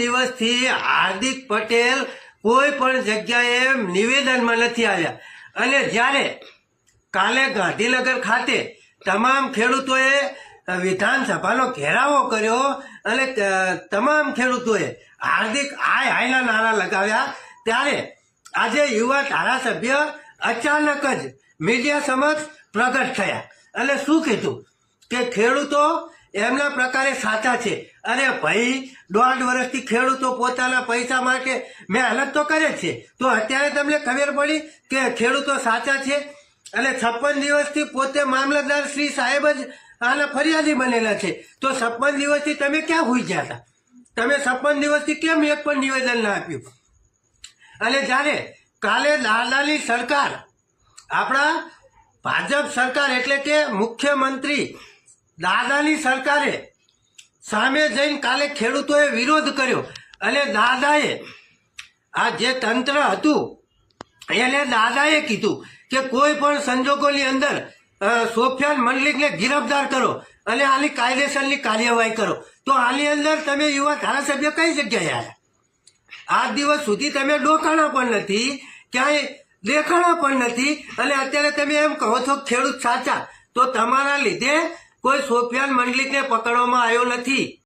દિવસથી હાર્દિક પટેલ કોઈ પણ જગ્યાએ નિવેદનમાં નથી આવ્યા. અને જ્યારે કાલે ગાંધીનગર ખાતે તમામ ખેડૂતોએ વિધાનસભાનો ઘેરાવો કર્યો અને તમામ ખેડૂતોએ હાર્દિક આય હાયના નારા લગાવ્યા, ત્યારે આજે યુવા ધારાસભ્ય અચાનક જ મીડિયા સમક્ષ પ્રગટ થયા. અને શું કીધું? કે ખેડૂતો એમના પ્રકારે સાચા છે. અરે ભાઈ, દોઢ વર્ષથી ખેડૂતો પોતાના પૈસા માટે મહેનત તો કરે છે. તો અત્યારે તમને ખબર પડી કે ખેડૂતો સાચા છે અને છપ્પન દિવસથી પોતે મામલતદાર શ્રી સાહેબ જ આના ફરિયાદી બનેલા છે. તો છપ્પન દિવસથી તમે ક્યાં હોઈ ગયા હતા? તમે છપ્પન દિવસથી કેમ એક પણ નિવેદન ના આપ્યું? અને જ્યારે કાલે લાલાની સરકાર, આપણા ભાજપ સરકાર એટલે કે મુખ્યમંત્રી દાદાની સરકારે સામે જઈને કાલે ખેડૂતોએ વિરોધ કર્યો. અને દાદાએ આ જે તંત્ર હતું, એને દાદાએ કીધું કે કોઈ પણ સંજોગોની અંદર સોફિયાન મંડલિકને ગિરફતાર કરો અને આની કાયદેસરની કાર્યવાહી કરો. તો આની અંદર તમે યુવા ધારાસભ્ય કઈ જગ્યાએ આવ્યા? આજ દિવસ સુધી તમે ડોકાણા પણ નથી, ક્યાંય દેખાણા પણ નથી, અને અત્યારે તમે એમ કહો છો ખેડૂત સાચા. તો તમારા લીધે કોઈ સોફિયાન મંડલિકને પકડવામાં આવ્યો નથી.